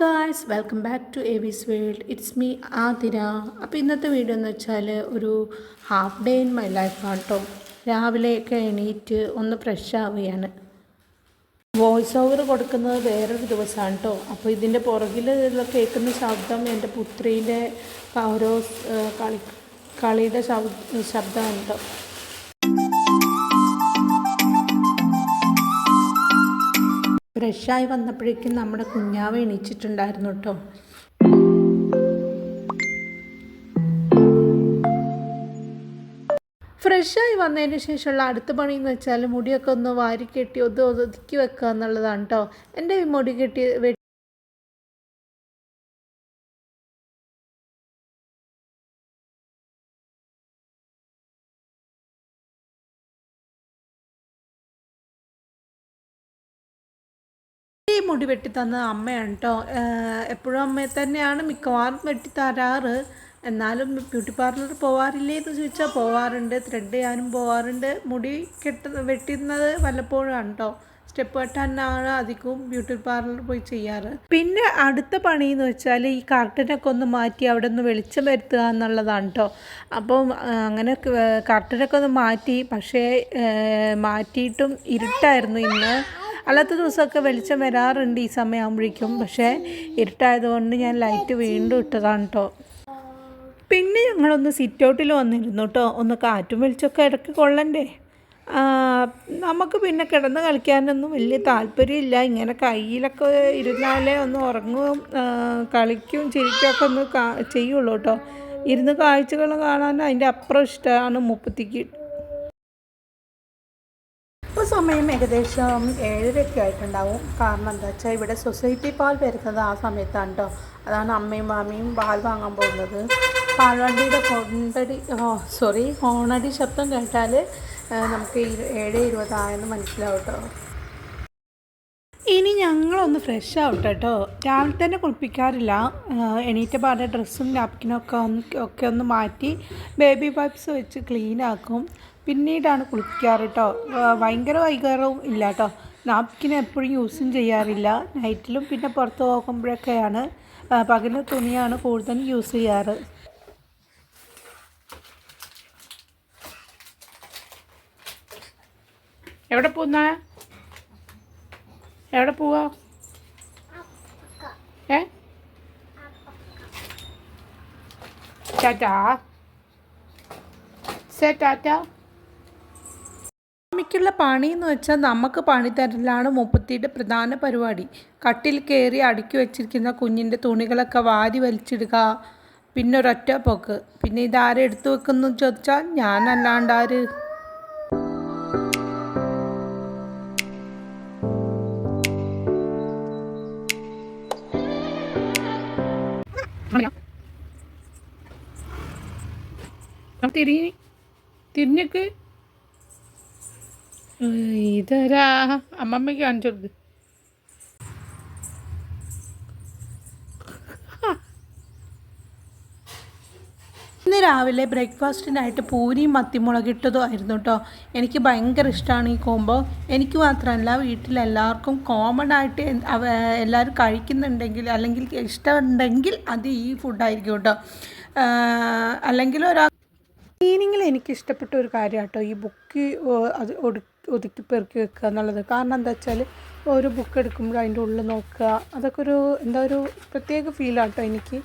Guys welcome back to a wiz world it's me Athira അപ്പോൾ ഇന്നത്തെ video എന്ന് വെച്ചാൽ ഒരു ഹാഫ് ഡേ ഇൻ മൈ ലൈഫാണ് കേട്ടോ രാവിലെയൊക്കെ എണീറ്റ് ഒന്ന് ഫ്രഷ് ആവുകയാണ്. വോയിസ് ഓവർ കൊടുക്കുന്നത് വേറൊരു ദിവസമാണ് കേട്ടോ അപ്പോൾ ഇതിന്റെ പുറകിൽ കേൾക്കുന്ന ശബ്ദം എന്റെ പുത്രീന്റെ ഓരോ കളി കളിയുടെ ശബ്ദമുണ്ട്. ഫ്രഷായി വന്നപ്പോഴേക്കും നമ്മുടെ കുഞ്ഞാവ് എണീച്ചിട്ടുണ്ടായിരുന്നു കേട്ടോ. ഫ്രഷായി വന്നതിന് ശേഷമുള്ള അടുത്ത പണി എന്ന് വെച്ചാൽ മുടിയൊക്കെ ഒന്ന് വാരി കെട്ടി ഒതുക്കി വെക്കുക എന്നുള്ളതാണ് കേട്ടോ. എന്റെ മുടി കെട്ടി ഈ മുടി വെട്ടി തന്ന അമ്മയാണ് കേട്ടോ എപ്പോഴും അമ്മയെ തന്നെയാണ് മിക്കവാറും വെട്ടി തരാറ്. എന്നാലും ബ്യൂട്ടി പാർലർ പോവാറില്ലേ എന്ന് ചോദിച്ചാൽ പോവാറുണ്ട്. ത്രെഡ് ചെയ്യാനും പോവാറുണ്ട്. മുടി കെട്ടുന്ന വെട്ടുന്നത് വല്ലപ്പോഴാണ് കേട്ടോ സ്റ്റെപ്പ് വെട്ടാനാണ് അധികവും ബ്യൂട്ടി പാർലർ പോയി ചെയ്യാറ്. പിന്നെ അടുത്ത പണി എന്ന് വെച്ചാൽ ഈ കർട്ടനൊക്കെ ഒന്ന് മാറ്റി അവിടെ നിന്ന് വെളിച്ചം വരുത്തുക എന്നുള്ളതാണ് കേട്ടോ അപ്പം അങ്ങനെ കർട്ടനൊക്കെ ഒന്ന് മാറ്റി. പക്ഷേ മാറ്റിയിട്ടും ഇരുട്ടായിരുന്നു ഇന്ന്. അല്ലാത്ത ദിവസമൊക്കെ വെളിച്ചം വരാറുണ്ട് ഈ സമയമാകുമ്പോഴേക്കും. പക്ഷേ ഇരുട്ടായതുകൊണ്ട് ഞാൻ ലൈറ്റ് വീണ്ടും ഇട്ടതാണ് കേട്ടോ പിന്നെ ഞങ്ങളൊന്ന് സിറ്റ് ഔട്ടിൽ വന്നിരുന്നു കേട്ടോ ഒന്ന് കാറ്റും വെളിച്ചമൊക്കെ ഇടയ്ക്ക് കൊള്ളണ്ടേ? നമുക്ക് പിന്നെ കിടന്ന് കളിക്കാനൊന്നും വലിയ താല്പര്യമില്ല. ഇങ്ങനെ കയ്യിലൊക്കെ ഇരുന്നാലേ ഒന്ന് ഉറങ്ങും കളിക്കും ചിരിക്കുകയൊക്കെ ഒന്ന് ചെയ്യുള്ളൂ കേട്ടോ ഇരുന്ന് കാഴ്ചകൾ കാണാൻ അതിന്റെ അപ്പുറം ഇഷ്ടമാണ് മുപ്പത്തിക്ക് സമയം ഏകദേശം ഏഴരയൊക്കെ ആയിട്ടുണ്ടാവും. കാരണം എന്താ വെച്ചാൽ ഇവിടെ സൊസൈറ്റി പാൽ വരുന്നത് ആ സമയത്താണ് കേട്ടോ അതാണ് അമ്മയും മാമിയും പാൽ വാങ്ങാൻ പോകുന്നത്. പാൽവണ്ടിയുടെ കൊണ്ടടി സോറി ഹോണടി ശബ്ദം കേട്ടാൽ നമുക്ക് ഏഴ് ഇരുപതായെന്ന് മനസ്സിലാവും കേട്ടോ ഇനി ഞങ്ങളൊന്ന് ഫ്രഷ് ആവട്ടെ കേട്ടോ രാവിലെ തന്നെ കുളിപ്പിക്കാറില്ല. എണീറ്റ പാടെ ഡ്രസ്സും നാപ്കിനും ഒക്കെ ഒക്കെ ഒന്ന് മാറ്റി ബേബി വൈപ്സ് വെച്ച് ക്ലീൻ ആക്കും. പിന്നീടാണ് കുളിക്കാറ് കേട്ടോ ഭയങ്കര വൈകാരവും ഇല്ല കേട്ടോ നാപ്കിൻ എപ്പോഴും യൂസും ചെയ്യാറില്ല. നൈറ്റിലും പിന്നെ പുറത്ത് പോകുമ്പോഴൊക്കെയാണ് പകൽ തുണിയാണ് കൂടുതൽ യൂസ് ചെയ്യാറ്. എവിടെ പോകുന്ന എവിടെ പോവാ? ഏ? ചാറ്റാ സേ ടാറ്റ? അമ്മയ്ക്കുള്ള പണി എന്ന് വെച്ചാൽ നമുക്ക് പണി തരലാണ് മുപ്പത്തിയുടെ പ്രധാന പരിപാടി. കട്ടിൽ കയറി അടുക്കി വെച്ചിരിക്കുന്ന കുഞ്ഞിന്റെ തുണികളൊക്കെ വാരി വലിച്ചിടുക പിന്നെ ഒരൊറ്റ പോക്ക്. പിന്നെ ഇതാരെ എടുത്തു വെക്കുന്നു ചോദിച്ചാൽ ഞാനല്ലാണ്ട് ആര് തിരിഞ്ഞ് തിരിഞ്ഞക്ക് ഇതരാ. അമ്മമ്മയ്ക്ക് കാണിച്ചു കൊടുക്ക്. ഇന്ന് രാവിലെ ബ്രേക്ക്ഫാസ്റ്റിനായിട്ട് പൂരിയും മത്തിമുളകിട്ടതും ആയിരുന്നു കേട്ടോ എനിക്ക് ഭയങ്കര ഇഷ്ടമാണ് ഈ കോമ്പോ എനിക്ക് മാത്രമല്ല വീട്ടിലെല്ലാവർക്കും കോമൺ ആയിട്ട് എല്ലാവരും കഴിക്കുന്നുണ്ടെങ്കിൽ അല്ലെങ്കിൽ ഇഷ്ടമുണ്ടെങ്കിൽ അത് ഈ ഫുഡായിരിക്കും കേട്ടോ അല്ലെങ്കിൽ ഒരാൾ ക്ലീനിങ്ങിൽ എനിക്ക് ഇഷ്ടപ്പെട്ട ഒരു കാര്യം കേട്ടോ ഈ ബുക്ക് അത് ഒതുക്കി പെറുക്കി വെക്കുക എന്നുള്ളത്. കാരണം എന്താ വെച്ചാൽ ഒരു ബുക്ക് എടുക്കുമ്പോൾ അതിന്റെ ഉള്ളിൽ നോക്കുക അതൊക്കെ ഒരു എന്താ ഒരു പ്രത്യേക ഫീലാണ് കേട്ടോ എനിക്ക്.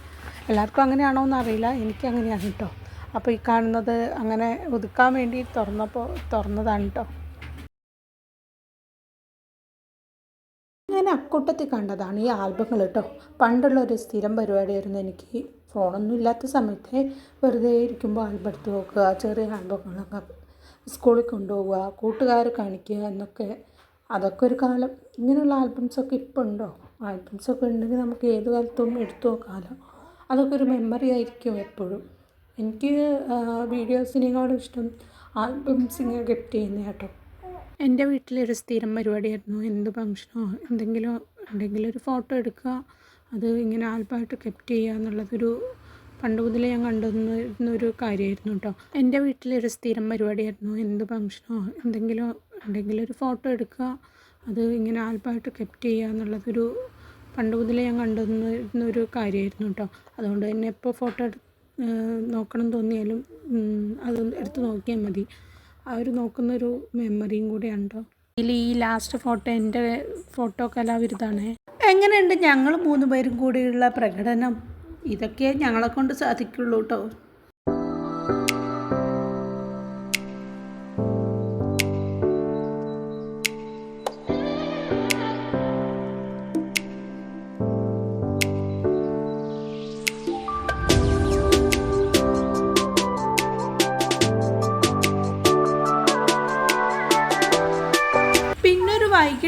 എല്ലാവർക്കും അങ്ങനെയാണോ എന്നറിയില്ല എനിക്ക് അങ്ങനെയാണ് കേട്ടോ അപ്പോൾ ഈ കാണുന്നത് അങ്ങനെ ഒതുക്കാൻ വേണ്ടി തുറന്നപ്പോൾ തുറന്നതാണ് കേട്ടോ ഞാൻ അക്കൂട്ടത്തിൽ കണ്ടതാണ് ഈ ആൽബങ്ങൾ കേട്ടോ. പണ്ടുള്ള ഒരു സ്ഥിരം പരിപാടിയായിരുന്നു എനിക്ക് ഫോണൊന്നും ഇല്ലാത്ത സമയത്ത് വെറുതെ ഇരിക്കുമ്പോൾ ആൽബം എടുത്ത് നോക്കുക ചെറിയ ആൽബങ്ങളൊക്കെ സ്കൂളിൽ കൊണ്ടുപോവുക കൂട്ടുകാരെ കാണിക്കുക എന്നൊക്കെ. അതൊക്കെ ഒരു കാലം. ഇങ്ങനെയുള്ള ആൽബംസൊക്കെ ഇപ്പോൾ ഉണ്ടോ? ആൽബംസൊക്കെ ഉണ്ടെങ്കിൽ നമുക്ക് ഏത് കാലത്തും എടുത്തു നോക്കാമല്ലോ അതൊക്കെ ഒരു മെമ്മറി ആയിരിക്കും എപ്പോഴും. എനിക്ക് വീഡിയോസിനേക്കാളും ഇഷ്ടം ആൽബംസ് ഇങ്ങനെ ഗിഫ്റ്റ് ചെയ്യുന്ന കേട്ടോ. എന്റെ വീട്ടിലൊരു സ്ഥിരം പരിപാടിയായിരുന്നു. എന്ത് ഫങ്ഷനോ എന്തെങ്കിലും ഉണ്ടെങ്കിൽ ഒരു ഫോട്ടോ എടുക്കുക അത് ഇങ്ങനെ ആൽബമായിട്ട് കെപ്റ്റ് ചെയ്യുക എന്നുള്ളതൊരു പണ്ട് മുതലേ ഞാൻ കണ്ടുവന്നിരുന്ന ഒരു കാര്യമായിരുന്നു കേട്ടോ. എന്റെ വീട്ടിലൊരു സ്ഥിരം പരിപാടിയായിരുന്നു. എന്ത് ഫംഗ്ഷനോ എന്തെങ്കിലും ഉണ്ടെങ്കിൽ ഒരു ഫോട്ടോ എടുക്കുക അത് ഇങ്ങനെ ആൽബമായിട്ട് കെപ്റ്റ് ചെയ്യുക എന്നുള്ളതൊരു പണ്ട് മുതലേ ഞാൻ കണ്ടുവന്നിരുന്ന ഒരു കാര്യമായിരുന്നു കേട്ടോ. അതുകൊണ്ട് തന്നെ എപ്പോൾ ഫോട്ടോ നോക്കണം തോന്നിയാലും അത് എടുത്ത് നോക്കിയാൽ മതി. ആ ഒരു നോക്കുന്നൊരു മെമ്മറിയും കൂടെ ഉണ്ടോ ഇതിൽ ഈ ലാസ്റ്റ് ഫോട്ടോ എന്റെ ഫോട്ടോ കലാവിരുതാണ്. എങ്ങനെയുണ്ട് ഞങ്ങൾ മൂന്ന് പേരും കൂടിയുള്ള പ്രകടനം? ഇതൊക്കെ ഞങ്ങളെ കൊണ്ട് സാധിക്കുള്ളൂ കേട്ടോ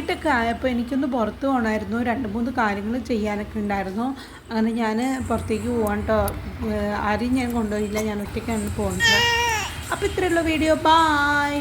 വൈകിട്ടൊക്കെ ആയപ്പോൾ എനിക്കൊന്ന് പുറത്ത് പോകണമായിരുന്നു. രണ്ട് മൂന്ന് കാര്യങ്ങൾ ചെയ്യാനൊക്കെ ഉണ്ടായിരുന്നു. അങ്ങനെ ഞാൻ പുറത്തേക്ക് പോവാൻ കേട്ടോ ആരെയും ഞാൻ കൊണ്ടുപോയില്ല ഞാൻ ഒറ്റയ്ക്കാണ് പോകുന്നത് അപ്പോൾ ഇത്രയുള്ള വീഡിയോ. ബായ്